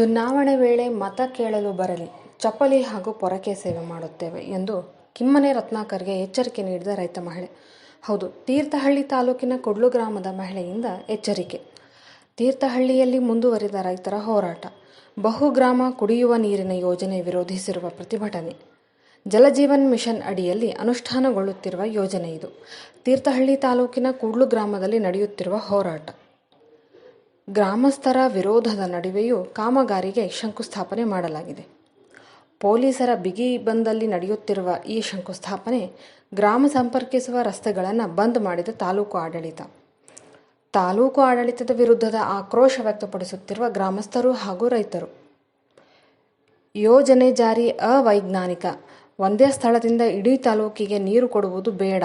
ಚುನಾವಣೆ ವೇಳೆ ಮತ ಕೇಳಲು ಬರಲಿ, ಚಪ್ಪಲಿ ಹಾಗೂ ಪೊರಕೆ ಸೇವೆ ಮಾಡುತ್ತೇವೆ ಎಂದು ಕಿಮ್ಮನೆ ರತ್ನಾಕರ್ಗೆ ಎಚ್ಚರಿಕೆ ನೀಡಿದ ರೈತ ಮಹಿಳೆ. ಹೌದು, ತೀರ್ಥಹಳ್ಳಿ ತಾಲೂಕಿನ ಕೊಡ್ಲು ಗ್ರಾಮದ ಮಹಿಳೆಯಿಂದ ಎಚ್ಚರಿಕೆ. ತೀರ್ಥಹಳ್ಳಿಯಲ್ಲಿ ಮುಂದುವರಿದ ರೈತರ ಹೋರಾಟ. ಬಹುಗ್ರಾಮ ಕುಡಿಯುವ ನೀರಿನ ಯೋಜನೆ ವಿರೋಧಿಸಿರುವ ಪ್ರತಿಭಟನೆ. ಜಲಜೀವನ್ ಮಿಷನ್ ಅಡಿಯಲ್ಲಿ ಅನುಷ್ಠಾನಗೊಳ್ಳುತ್ತಿರುವ ಯೋಜನೆ ಇದು. ತೀರ್ಥಹಳ್ಳಿ ತಾಲೂಕಿನ ಕೂಡ್ಲು ಗ್ರಾಮದಲ್ಲಿ ನಡೆಯುತ್ತಿರುವ ಹೋರಾಟ. ಗ್ರಾಮಸ್ಥರ ವಿರೋಧದ ನಡುವೆಯೂ ಕಾಮಗಾರಿಗೆ ಶಂಕುಸ್ಥಾಪನೆ ಮಾಡಲಾಗಿದೆ. ಪೊಲೀಸರ ಬಿಗಿ ಬಂದಲ್ಲಿ ನಡೆಯುತ್ತಿರುವ ಈ ಶಂಕುಸ್ಥಾಪನೆ ಗ್ರಾಮ ಸಂಪರ್ಕಿಸುವ ರಸ್ತೆಗಳನ್ನು ಬಂದ್ ಮಾಡಿದ ತಾಲೂಕು ಆಡಳಿತ. ತಾಲೂಕು ಆಡಳಿತದ ವಿರುದ್ಧದ ಆಕ್ರೋಶ ವ್ಯಕ್ತಪಡಿಸುತ್ತಿರುವ ಗ್ರಾಮಸ್ಥರು ಹಾಗೂ ರೈತರು. ಯೋಜನೆ ಜಾರಿ ಅವೈಜ್ಞಾನಿಕ. ಒಂದೇ ಸ್ಥಳದಿಂದ ಇಡೀ ತಾಲೂಕಿಗೆ ನೀರು ಕೊಡುವುದು ಬೇಡ.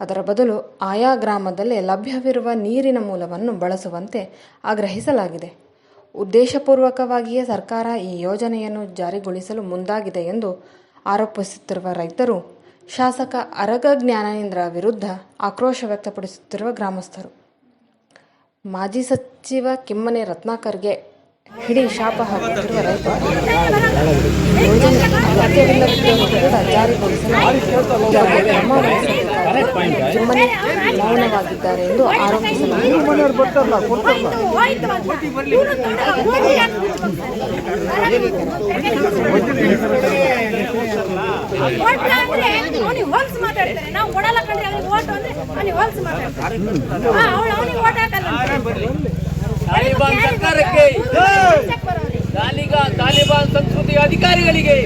ಅದರ ಬದಲು ಆಯಾ ಗ್ರಾಮದಲ್ಲಿ ಲಭ್ಯವಿರುವ ನೀರಿನ ಮೂಲವನ್ನು ಬಳಸುವಂತೆ ಆಗ್ರಹಿಸಲಾಗಿದೆ. ಉದ್ದೇಶಪೂರ್ವಕವಾಗಿಯೇ ಸರ್ಕಾರ ಈ ಯೋಜನೆಯನ್ನು ಜಾರಿಗೊಳಿಸಲು ಮುಂದಾಗಿದೆ ಎಂದು ಆರೋಪಿಸುತ್ತಿರುವ ರೈತರು, ಶಾಸಕ ಅರಗ ಜ್ಞಾನೇಂದ್ರ ವಿರುದ್ಧ ಆಕ್ರೋಶ ವ್ಯಕ್ತಪಡಿಸುತ್ತಿರುವ ಗ್ರಾಮಸ್ಥರು. ಮಾಜಿ ಸಚಿವ ಕಿಮ್ಮನೆ ರತ್ನಾಕರ್ಗೆ ಹಿಡಿ ಶಾಪ ಹಾಕುತ್ತಿರುವ ರೈತರು ಜಾರಿಗೊಳಿಸಲು ಮೌನವಾಗಿದ್ದಾರೆ ಎಂದು ಆರೋಪಿಸಲಾಗಿದೆ ನಾವು ಕೊಡಲ್ಲ ಕಂಡ್ರೆ ಅವ್ನಿಗೆ ಓಟ್ ಅಂದ್ರೆ ಅವನಿಗೆ ಹೊಲ್ಸ್ ಮಾತಾಡ್ತಾರೆ ಹಾ ಅವಳು ಅವನಿಗೆ ಓಟ್ ಹಾಕಲ್ಲ ತಾಲಿಬಾನ್ ಸರ್ಕಾರಕ್ಕೆ ತಾಲಿಗ ತಾಲಿಬಾನ್ ಸಂಸ್ಕೃತಿಯ ಅಧಿಕಾರಿಗಳಿಗೆ.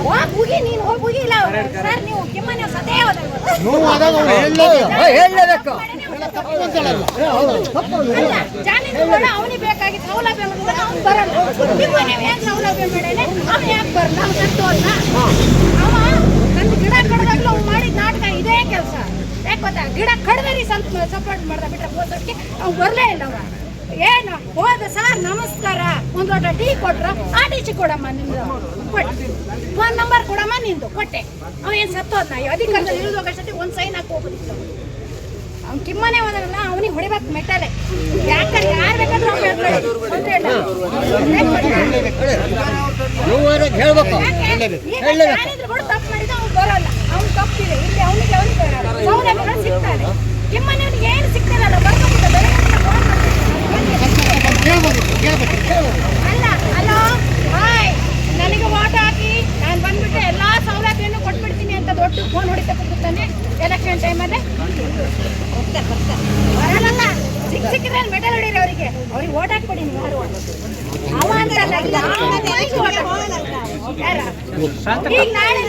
ಹೋಗ್ ಮುಗಿ ನೀನು ಹೋಗಿ ಮುಗಿಲ್ಲ ಸರ್ ನೀವು ಕಿಮ್ಮನೆ ಸದೇ ಹೇಳಬೇಕು ಅಲ್ಲ ಜಾಮೀನುಗಳು ಅವನಿಗೆ ಬೇಕಾಗಿದ್ದ ನನ್ನ ಗಿಡ ಕಡದರಿ ಸಪೋರ್ಟ್ ಮಾಡ್ದ ಬಿಟ್ರೆ ಹೋದಕ್ಕೆ ಅವ್ನು ಬರಲೇ ಇಲ್ಲ ಅವ ಏನು ಹೋದ ಸರ್ ನಮಸ್ಕಾರ ಒಂದು ಲೋಟ ಟೀ ಕೊಟ್ರ ಆ ಟೀಚಿ ಕೊಡಮ್ಮ ಕೊಟ್ಟೆ ಫೋನ್ ನಂಬರ್ ಕೊಡಮ್ಮ ನಿಂದು ಕೊಟ್ಟೆ ಅವ ಏನು ಸತ್ತೋದ್ನ ಅಧಿಕಾರದಲ್ಲಿ ಇಳಿದೋಗಷ್ಟೇ ಒಂದು ಸೈನ್ ಹಾಕಿ ಹೋಗ್ಬಿಟ್ಟಿತ್ತು ಅವ್ನು ಕಿಮ್ಮನೆ ಹೋದ್ರಲ್ಲ ಅವನಿಗೆ ಹೊಡಿಬೇಕು ಮೆಟ್ಟಲೆ. ಯಾಕಂದ್ರೆ ಯಾರು ಬೇಕಾದ್ರೂ ಅವ್ನು ತಪ್ಪು ಮಾಡಿದ್ರೆ ಅವ್ನು ಬರಲ್ಲ. ಅವ್ನು ತಪ್ಪಿದೆ. ಇಲ್ಲಿ ಅವನಿಗೆ ಅವನಿಗೆ ಬರಲ್ಲ ಸೌಲಭ್ಯಗಳು ಸಿಗ್ತಾರೆ ಕಿಮ್ಮನೆಯವನಿಗೆ ಎಲೆಕ್ಷನ್ ಟೈಮಲ್ಲಿ ಬರಲ್ಲ. ಚಿಕ್ಕ ಸಿಕ್ಕಿದ್ರೆ ಮೆಡಲ್ ಹೊಡೀರಿ ಅವರಿಗೆ. ಅವ್ರಿಗೆ ಓಟ್ ಹಾಕ್ಬಿಡಿ ನೀವು, ಯಾರು ಅವ? ಈಗ ನಾಳೆ